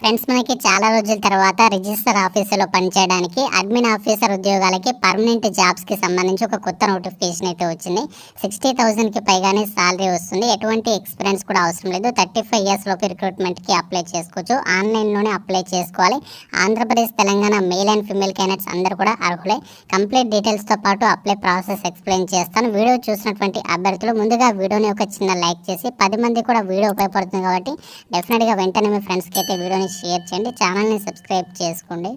Friends మనకి చాలా రోజుల తర్వాత రిజిస్టర్ ఆఫీసులో పనిచేయడానికి అడ్మిన్ ఆఫీసర్ ఉద్యోగాలకి పర్మనెంట్ జాబ్స్కి సంబంధించి ఒక కొత్త నోటిఫికేషన్ అయితే వచ్చింది. సిక్స్టీ థౌజండ్కి పైగానే సాలరీ వస్తుంది. ఎటువంటి ఎక్స్పీరియన్స్ కూడా అవసరం లేదు. థర్టీ ఫైవ్ ఇయర్స్లోపు రిక్రూట్మెంట్కి అప్లై చేసుకోవచ్చు. ఆన్లైన్లోనే అప్లై చేసుకోవాలి. Andhra Pradesh Telangana male and female candidates అందరూ కూడా అర్హులే. కంప్లీట్ డీటెయిల్స్తో పాటు అప్లై ప్రాసెస్ ఎక్స్ప్లెయిన్ చేస్తాను. వీడియో చూసినటువంటి అభ్యర్థులు ముందుగా వీడియోని ఒక చిన్న లైక్ చేసి పది మంది కూడా వీడియో ఉపయోగపడుతుంది కాబట్టి డెఫినెట్గా వెంటనే మీ ఫ్రెండ్స్కి అయితే వీడియోని షేర్ చేయండి. ఛానల్ని సబ్స్క్రైబ్ చేసుకోండి.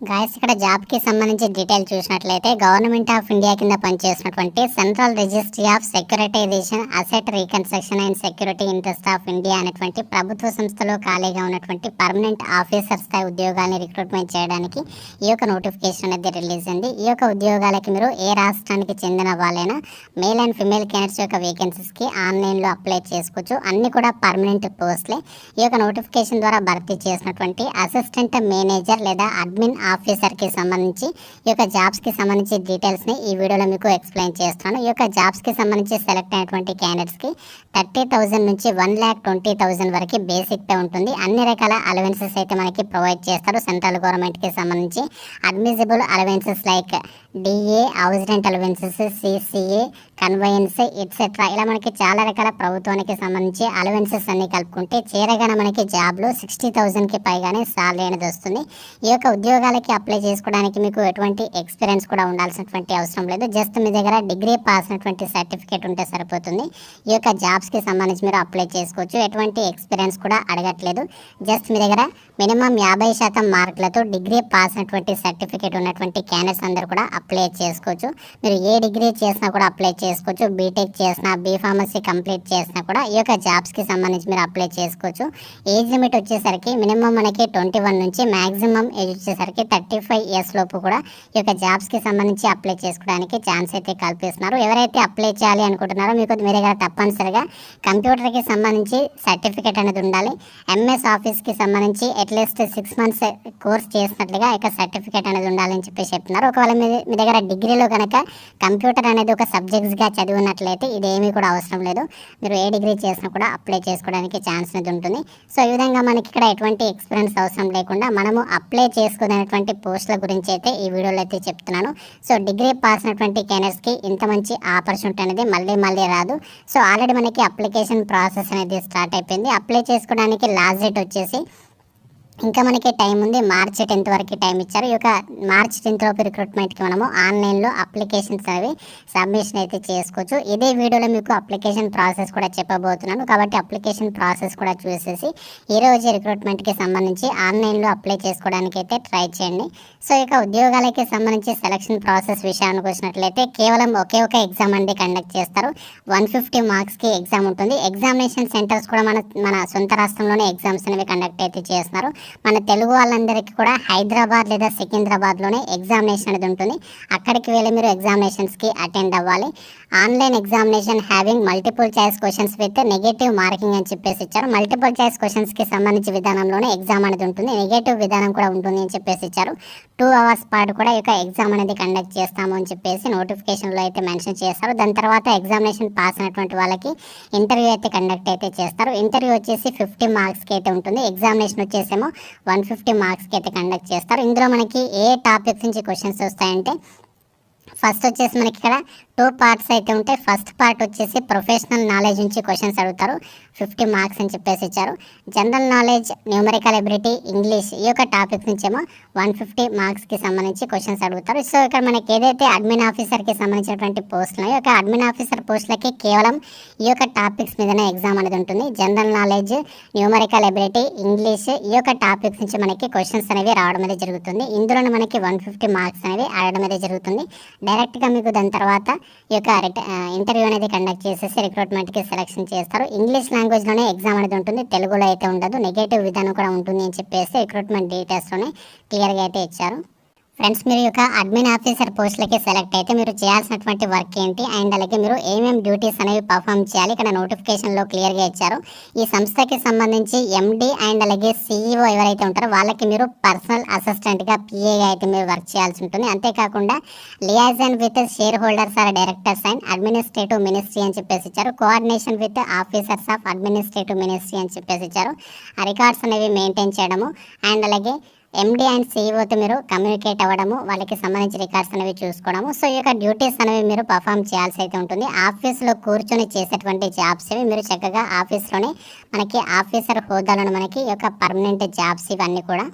గాయస్ ఇక్కడ జాబ్కి సంబంధించి డీటెయిల్ చూసినట్లయితే గవర్నమెంట్ ఆఫ్ ఇండియా కింద పనిచేసినటువంటి central registry of securitization asset reconstruction and security interest of India అనేటువంటి ప్రభుత్వ సంస్థలో ఖాళీగా ఉన్నటువంటి పర్మనెంట్ ఆఫీసర్ స్థాయి ఉద్యోగాల్ని రిక్రూట్మెంట్ చేయడానికి ఈ యొక్క నోటిఫికేషన్ అనేది రిలీజ్ అయింది. ఈ యొక్క ఉద్యోగాలకి మీరు ఏ రాష్ట్రానికి చెందిన వాళ్ళైనా మేల్ అండ్ ఫిమేల్ క్యాండిడేట్స్ యొక్క వేకెన్సీస్కి ఆన్లైన్లో అప్లై చేసుకోవచ్చు. అన్ని కూడా పర్మనెంట్ పోస్ట్లే. ఈ యొక్క నోటిఫికేషన్ ద్వారా భర్తీ చేసినటువంటి అసిస్టెంట్ మేనేజర్ లేదా అడ్మిన్ ఆఫీసర్కి సంబంధించి ఈ యొక్క జాబ్స్కి సంబంధించి డీటెయిల్స్ని ఈ వీడియోలో మీకు ఎక్స్ప్లెయిన్ చేస్తాను. ఈ యొక్క జాబ్స్కి సంబంధించి సెలెక్ట్ అయినటువంటి క్యాండిడేట్స్కి థర్టీ థౌజండ్ నుంచి వన్ ల్యాక్ ట్వంటీ థౌజండ్ వరకు బేసిక్ పే ఉంటుంది. అన్ని రకాల అలవెన్సెస్ అయితే మనకి ప్రొవైడ్ చేస్తారు. సెంట్రల్ గవర్నమెంట్కి సంబంధించి admissible allowances like DA house rent allowances CCA conveyance etcetera ఇలా మనకి చాలా రకాల ప్రభుత్వానికి సంబంధించి అలవెన్సెస్ అన్ని కలుపుకుంటే చేరగానే మనకి జాబ్లో సిక్స్టీ థౌజండ్కి పైగానే సాలరీ అనేది వస్తుంది ఈ యొక్క ఉద్యోగాల ఉద్యోగాలకి అప్లై చేసుకోవడానికి మీకు ఎటువంటి ఎక్స్పీరియన్స్ కూడా ఉండాల్సినటువంటి అవసరం లేదు. జస్ట్ మీ దగ్గర డిగ్రీ పాస్ అయినటువంటి సర్టిఫికేట్ ఉంటే సరిపోతుంది. ఈ యొక్క జాబ్స్కి సంబంధించి మీరు అప్లై చేసుకోవచ్చు. ఎటువంటి ఎక్స్పీరియన్స్ కూడా అడగట్లేదు. జస్ట్ మీ దగ్గర మినిమం యాభై శాతం మార్కులతో డిగ్రీ పాస్ అయినటువంటి సర్టిఫికేట్ ఉన్నటువంటి క్యాండిడేట్స్ అందరూ కూడా అప్లై చేసుకోవచ్చు. మీరు ఏ డిగ్రీ చేసినా కూడా అప్లై చేసుకోవచ్చు. బీటెక్ చేసినా బీ ఫార్మసీ కంప్లీట్ చేసినా కూడా ఈ యొక్క జాబ్స్కి సంబంధించి మీరు అప్లై చేసుకోవచ్చు. ఏజ్ లిమిట్ వచ్చేసరికి మినిమం మనకి ట్వంటీ వన్ నుంచి మాక్సిమం ఏజ్ వచ్చేసరికి థర్టీ ఫైవ్ ఇయర్స్ లోపు కూడా ఈ యొక్క జాబ్స్కి సంబంధించి అప్లై చేసుకోవడానికి ఛాన్స్ అయితే కల్పిస్తున్నారు. ఎవరైతే అప్లై చేయాలి అనుకుంటున్నారో మీకు మీ దగ్గర తప్పనిసరిగా కంప్యూటర్కి సంబంధించి సర్టిఫికేట్ అనేది ఉండాలి. ఎంఎస్ ఆఫీస్కి సంబంధించి అట్లీస్ట్ సిక్స్ మంత్స్ కోర్స్ చేసినట్లుగా ఇక సర్టిఫికేట్ అనేది ఉండాలని చెప్పి చెప్తున్నారు. ఒకవేళ మీ మీ దగ్గర డిగ్రీలో కనుక కంప్యూటర్ అనేది ఒక సబ్జెక్ట్స్గా చదివినట్లయితే ఇది ఇదేమీ కూడా అవసరం లేదు. మీరు ఏ డిగ్రీ చేసినా కూడా అప్లై చేసుకోవడానికి ఛాన్స్ అనేది ఉంటుంది. సో ఈ విధంగా మనకి ఇక్కడ ఎటువంటి ఎక్స్పీరియన్స్ అవసరం లేకుండా మనము అప్లై చేసుకునేటువంటి పోస్టుల గురించి అయితే ఈ వీడియోలో అయితే చెప్తున్నాను. సో డిగ్రీ పాస్ అయినటువంటి కెనర్స్కి ఇంత మంచి ఆపర్చునిటీ అనేది మళ్ళీ మళ్ళీ రాదు. సో ఆల్రెడీ మనకి అప్లికేషన్ ప్రాసెస్ అనేది స్టార్ట్ అయిపోయింది. అప్లై చేసుకోవడానికి లాస్ట్ డేట్ వచ్చేసి ఇంకా మనకి టైం ఉంది. మార్చి టెన్త్ వరకు టైం ఇచ్చారు. ఈ యొక్క మార్చి టెన్త్ లోపు రిక్రూట్మెంట్కి మనము ఆన్లైన్లో అప్లికేషన్స్ అవి సబ్మిషన్ అయితే చేసుకోవచ్చు. ఇదే వీడియోలో మీకు అప్లికేషన్ ప్రాసెస్ కూడా చెప్పబోతున్నాను. కాబట్టి అప్లికేషన్ ప్రాసెస్ కూడా చూసేసి ఈ రిక్రూట్మెంట్కి సంబంధించి ఆన్లైన్లో అప్లై చేసుకోవడానికి అయితే ట్రై చేయండి. సో ఇక ఉద్యోగాలకి సంబంధించి సెలక్షన్ ప్రాసెస్ విషయానికి వచ్చినట్లయితే కేవలం ఒకే ఒక ఎగ్జామ్ అనేది కండక్ట్ చేస్తారు. వన్ ఫిఫ్టీ మార్క్స్కి ఎగ్జామ్ ఉంటుంది. ఎగ్జామినేషన్ సెంటర్స్ కూడా మన మన సొంత రాష్ట్రంలోనే ఎగ్జామ్స్ అనేవి కండక్ట్ అయితే చేస్తున్నారు. మన తెలుగు వాళ్ళందరికీ కూడా హైదరాబాద్ లేదా సికింద్రాబాద్లోనే ఎగ్జామినేషన్ అనేది ఉంటుంది. అక్కడికి వెళ్ళి మీరు ఎగ్జామినేషన్స్కి అటెండ్ అవ్వాలి. Online examination having multiple choice questions with negative marking అని చెప్పేసి ఇచ్చారు. మల్టిపుల్ చాయిస్ క్వశ్చన్స్కి సంబంధించి విధానంలోనే ఎగ్జామ్ అనేది ఉంటుంది. నెగటివ్ విధానం కూడా ఉంటుంది అని చెప్పేసి ఇచ్చారు. టూ అవర్స్ పాటు కూడా ఈ యొక్క ఎగ్జామ్ అనేది కండక్ట్ చేస్తాము అని చెప్పేసి నోటిఫికేషన్లో అయితే మెన్షన్ చేస్తారు. దాని తర్వాత ఎగ్జామినేషన్ పాస్ అయినటువంటి వాళ్ళకి ఇంటర్వ్యూ అయితే కండక్ట్ అయితే చేస్తారు. ఇంటర్వ్యూ వచ్చేసి ఫిఫ్టీ మార్క్స్కి అయితే ఉంటుంది. ఎగ్జామినేషన్ వచ్చేసేమో వన్ ఫిఫ్టీ మార్క్స్కి అయితే కండక్ట్ చేస్తారు. ఇందులో మనకి ఏ టాపిక్స్ నుంచి క్వశ్చన్స్ వస్తాయంటే ఫస్ట్ వచ్చేసి మనకి ఇక్కడ టూ పార్ట్స్ అయితే ఉంటాయి. ఫస్ట్ పార్ట్ వచ్చేసి ప్రొఫెషనల్ నాలెడ్జ్ నుంచి క్వశ్చన్స్ అడుగుతారు. ఫిఫ్టీ మార్క్స్ అని చెప్పేసి ఇచ్చారు. General knowledge numerical ability English ఈ యొక్క టాపిక్ నుంచేమో వన్ ఫిఫ్టీ మార్క్స్కి సంబంధించి క్వశ్చన్స్ అడుగుతారు. సో ఇక్కడ మనకి ఏదైతే అడ్మిన్ ఆఫీసర్కి సంబంధించినటువంటి పోస్టులు ఈ ఒక అడ్మిన్ ఆఫీసర్ పోస్టులకి కేవలం ఈ యొక్క టాపిక్స్ మీదనే ఎగ్జామ్ అనేది ఉంటుంది. General knowledge numerical ability English ఈ యొక్క టాపిక్స్ నుంచి మనకి క్వశ్చన్స్ అనేవి రావడం అనేది జరుగుతుంది. ఇందులోనే మనకి వన్ ఫిఫ్టీ మార్క్స్ అనేవి ఆడడం అనేది జరుగుతుంది. డైరెక్ట్గా మీకు దాని తర్వాత ఈ యొక్క ఇంటర్వ్యూ అనేది కండక్ట్ చేసేసి రిక్రూట్మెంట్కి సెలెక్షన్ చేస్తారు. ఇంగ్లీష్ లాంగ్వేజ్లోనే ఎగ్జామ్ అనేది ఉంటుంది. తెలుగులో అయితే ఉండదు. నెగటివ్ విధానం కూడా ఉంటుంది అని చెప్పేసి రిక్రూట్మెంట్ డీటెయిల్స్లోనే క్లియర్గా అయితే ఇచ్చారు. ఫ్రెండ్స్ మీరు యొక్క అడ్మిన్ ఆఫీసర్ పోస్టులకి సెలెక్ట్ అయితే మీరు చేయాల్సినటువంటి వర్క్ ఏంటి? అండ్ అలాగే మీరు ఏమేమి డ్యూటీస్ అనేవి పర్ఫామ్ చేయాలి? ఇక్కడ నోటిఫికేషన్లో క్లియర్గా ఇచ్చారు. ఈ సంస్థకి సంబంధించి ఎండి అండ్ అలాగే సీఈఓ ఎవరైతే ఉంటారో వాళ్ళకి మీరు పర్సనల్ అసిస్టెంట్గా పిఏగా అయితే మీరు వర్క్ చేయాల్సి ఉంటుంది. అంతేకాకుండా liaison with shareholders or directors and administrative ministry అని చెప్పేసి ఇచ్చారు. Coordination with officers of administrative ministry అని చెప్పేసి ఇచ్చారు. ఆ రికార్డ్స్ అనేవి మెయింటైన్ చేయడము. అండ్ అలాగే ఎండి అండ్ సీఈఓతో మీరు కమ్యూనికేట్ అవ్వడము వాళ్ళకి సంబంధించిన రికార్డ్స్ అనేవి చూసుకోవడము. సో ఈ యొక్క డ్యూటీస్ అనేవి మీరు పర్ఫామ్ చేయాల్సి అయితే ఉంటుంది. ఆఫీస్లో కూర్చొని చేసేటువంటి జాబ్స్ ఇవి మీరు చక్కగా ఆఫీస్లోనే మనకి ఆఫీసర్ హోదాలను మనకి ఈ యొక్క పర్మనెంట్ జాబ్స్ ఇవన్నీ కూడా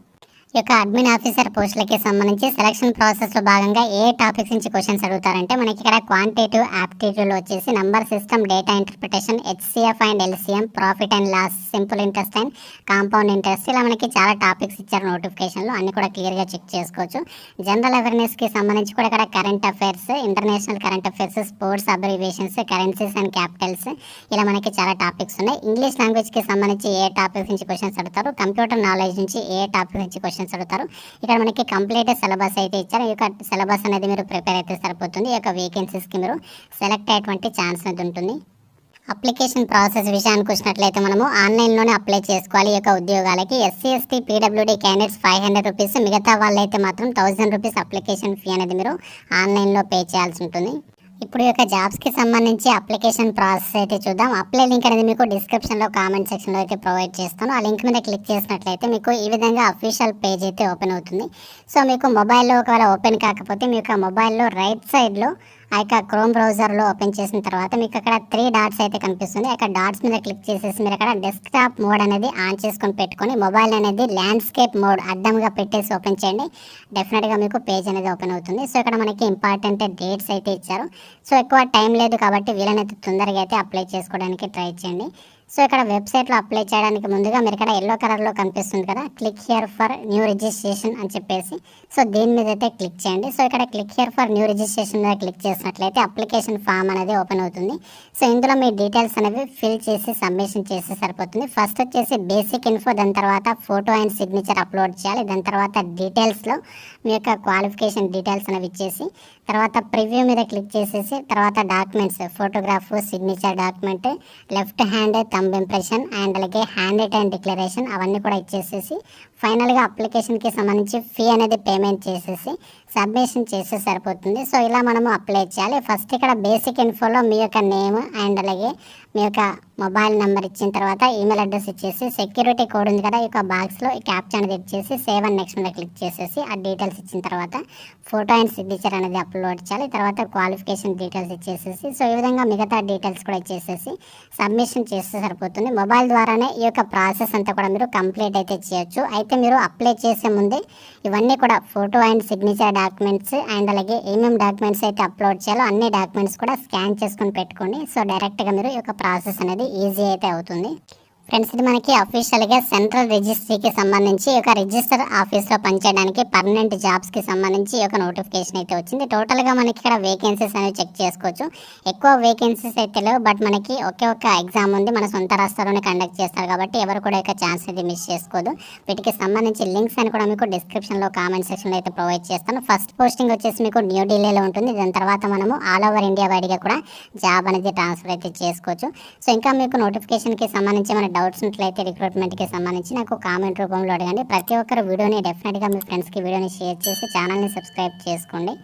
యొక్క అడ్మిన్ ఆఫీసర్ పోస్టులకి సంబంధించి సెలక్షన్ ప్రాసెస్లో భాగంగా ఏ టాపిక్స్ నుంచి క్వశ్చన్స్ అడుగుతారంటే మనకి ఇక్కడ క్వాంటిటివ్ యాప్టిట్యూడ్లో వచ్చేసి number system data interpretation HCF and LCM profit and loss simple interest and compound interest ఇలా మనకి చాలా టాపిక్స్ ఇచ్చారు నోటిఫికేషన్లో అన్ని కూడా క్లియర్గా చెక్ చేసుకోవచ్చు. జనరల్ అవేర్నెస్కి సంబంధించి కూడా ఇక్కడ current affairs international current affairs sports abbreviations currencies and capitals ఇలా మనకి చాలా టాపిక్స్ ఉన్నాయి. ఇంగ్లీష్ లాంగ్వేజ్కి సంబంధించి ఏ టాపిక్స్ నుంచి క్వశ్చన్స్ అడుగుతారు? కంప్యూటర్ నాలెడ్జ్ నుంచి ఏ టాపిక్ నుంచి క్వశ్చన్స్ అడుగుతారు. ఇక్కడ మనకి కంప్లీట్ సిలబస్ అయితే ఇచ్చారు. ఈ యొక్క సిలబస్ అనేది మీరు ప్రిపేర్ అయితే సరిపోతుంది. ఈ యొక్క వేకెన్సీస్కి మీరు సెలెక్ట్ అయ్యేటువంటి ఛాన్స్ అనేది ఉంటుంది. అప్లికేషన్ ప్రాసెస్ విషయానికి వచ్చినట్లయితే మనము ఆన్లైన్లోనే అప్లై చేసుకోవాలి. ఈ యొక్క ఉద్యోగాలకి SC ST PWD candidates five hundred rupees మిగతా వాళ్ళైతే మాత్రం థౌజండ్ రూపీస్ అప్లికేషన్ ఫీ అనేది మీరు ఆన్లైన్లో పే చేయాల్సి ఉంటుంది. ఇప్పుడు యొక్క జాబ్స్కి సంబంధించి అప్లికేషన్ ప్రాసెస్ అయితే చూద్దాం. అప్లై లింక్ అనేది మీకు డిస్క్రిప్షన్లో కామెంట్ సెక్షన్లో అయితే ప్రొవైడ్ చేస్తాను. ఆ లింక్ మీద క్లిక్ చేసినట్లయితే మీకు ఈ విధంగా అఫీషియల్ పేజ్ అయితే ఓపెన్ అవుతుంది. సో మీకు మొబైల్లో ఒకవేళ ఓపెన్ కాకపోతే మీ యొక్క మొబైల్లో రైట్ సైడ్లో ఆ యొక్క క్రోమ్ బ్రౌజర్లో ఓపెన్ చేసిన తర్వాత మీకు అక్కడ త్రీ డాట్స్ అయితే కనిపిస్తుంది. అక్కడ డాట్స్ మీద క్లిక్ చేసేసి మీరు అక్కడ డెస్క్టాప్ మోడ్ అనేది ఆన్ చేసుకొని పెట్టుకొని మొబైల్ అనేది ల్యాండ్స్కేప్ మోడ్ అద్దంగా పెట్టేసి ఓపెన్ చేయండి. డెఫినెట్గా మీకు పేజ్ అనేది ఓపెన్ అవుతుంది. సో ఇక్కడ మనకి ఇంపార్టెంట్ డేట్స్ అయితే ఇచ్చారు. సో ఎక్కువ టైం లేదు కాబట్టి వీలైనంత తొందరగా అయితే అప్లై చేసుకోవడానికి ట్రై చేయండి. సో ఇక్కడ వెబ్సైట్లో అప్లై చేయడానికి ముందుగా మీరు ఇక్కడ ఎల్లో కలర్లో కనిపిస్తుంది కదా click here for new registration అని చెప్పేసి. సో దీని మీద అయితే క్లిక్ చేయండి. సో ఇక్కడ click here for new registration మీద క్లిక్ చేసినట్లయితే అప్లికేషన్ ఫామ్ అనేది ఓపెన్ అవుతుంది. సో ఇందులో మీ డీటెయిల్స్ అనేవి ఫిల్ చేసి సబ్మిషన్ చేస్తే సరిపోతుంది. ఫస్ట్ వచ్చేసి బేసిక్ ఇన్ఫో దాని తర్వాత ఫోటో అండ్ సిగ్నేచర్ అప్లోడ్ చేయాలి. దాని తర్వాత డీటెయిల్స్లో మీ యొక్క క్వాలిఫికేషన్ డీటెయిల్స్ అనేవి ఇచ్చేసి తర్వాత ప్రివ్యూ మీద క్లిక్ చేసేసి తర్వాత documents photograph signature document left hand thumb impression and అలాగే హ్యాండ్ రిటర్న్ డిక్లరేషన్ అవన్నీ కూడా ఇచ్చేసేసి ఫైనల్గా అప్లికేషన్కి సంబంధించి ఫీ అనేది పేమెంట్ చేసేసి సబ్మిషన్ చేస్తే సరిపోతుంది. సో ఇలా మనము అప్లై చేయాలి. ఫస్ట్ ఇక్కడ బేసిక్ ఇన్ఫోలో మీ యొక్క నేమ్ అండ్ అలాగే మీ యొక్క మొబైల్ నెంబర్ ఇచ్చిన తర్వాత ఈమెయిల్ అడ్రస్ ఇచ్చేసి సెక్యూరిటీ కోడ్ ఉంది కదా ఈ యొక్క బాక్స్లో ఈ క్యాప్చర్ అనేది ఇచ్చేసి సేవ్ అండ్ నెక్స్ట్ మీద క్లిక్ చేసేసి ఆ డీటెయిల్స్ ఇచ్చిన తర్వాత ఫోటో అండ్ సిగ్నేచర్ అనేది అప్లోడ్ చేయాలి. తర్వాత క్వాలిఫికేషన్ డీటెయిల్స్ ఇచ్చేసేసి సో ఈ విధంగా మిగతా డీటెయిల్స్ కూడా ఇచ్చేసేసి సబ్మిషన్ చేస్తే సరిపోతుంది. మొబైల్ ద్వారానే ఈ యొక్క ప్రాసెస్ అంతా కూడా మీరు కంప్లీట్ అయితే చేయొచ్చు. అయితే మీరు అప్లై చేసే ముందే ఇవన్నీ కూడా photo and signature documents and అలాగే ఏమేమి డాక్యుమెంట్స్ అయితే అప్లోడ్ చేయాలో అన్ని డాక్యుమెంట్స్ కూడా స్కాన్ చేసుకొని పెట్టుకోండి సో డైరెక్ట్గా మీరు ఈ యొక్క ప్రాసెస్ అనేది ఈజీ అయితే అవుతుంది. ఫ్రెండ్స్ ఇది మనకి అఫీషియల్గా సెంట్రల్ రిజిస్ట్రీకి సంబంధించి ఒక రిజిస్టర్ ఆఫీస్లో పనిచేయడానికి పర్మనెంట్ జాబ్స్కి సంబంధించి ఒక నోటిఫికేషన్ అయితే వచ్చింది. టోటల్గా మనకి ఇక్కడ వేకెన్సీస్ అనేవి చెక్ చేసుకోవచ్చు. ఎక్కువ వేకెన్సీస్ అయితే లేవు బట్ మనకి ఒకే ఒక ఎగ్జామ్ ఉంది. మన సొంత రాష్ట్రంలోనే కండక్ట్ చేస్తారు కాబట్టి ఎవరు కూడా యొక్క ఛాన్స్ అయితే మిస్ చేసుకోదు. వీటికి సంబంధించి లింక్స్ అని కూడా మీకు డిస్క్రిప్షన్లో కామెంట్ సెక్షన్లో అయితే ప్రొవైడ్ చేస్తాను. ఫస్ట్ పోస్టింగ్ వచ్చేసి మీకు న్యూఢిల్లీలో ఉంటుంది. దాని తర్వాత మనము ఆల్ ఓవర్ ఇండియా వైడ్గా కూడా జాబ్ అనేది ట్రాన్స్ఫర్ అయితే చేసుకోవచ్చు. సో ఇంకా మీకు నోటిఫికేషన్కి సంబంధించి మన డౌట్స్ ఉన్నట్లయితే రిక్రూట్మెంట్కి సంబంధించి నాకు కామెంట్ రూపంలో అడగండి. ప్రతి ఒక్కరు వీడియోని డెఫినెట్గా మీ ఫ్రెండ్స్కి వీడియోని షేర్ చేసి ఛానల్ని సబ్స్క్రైబ్ చేసుకోండి.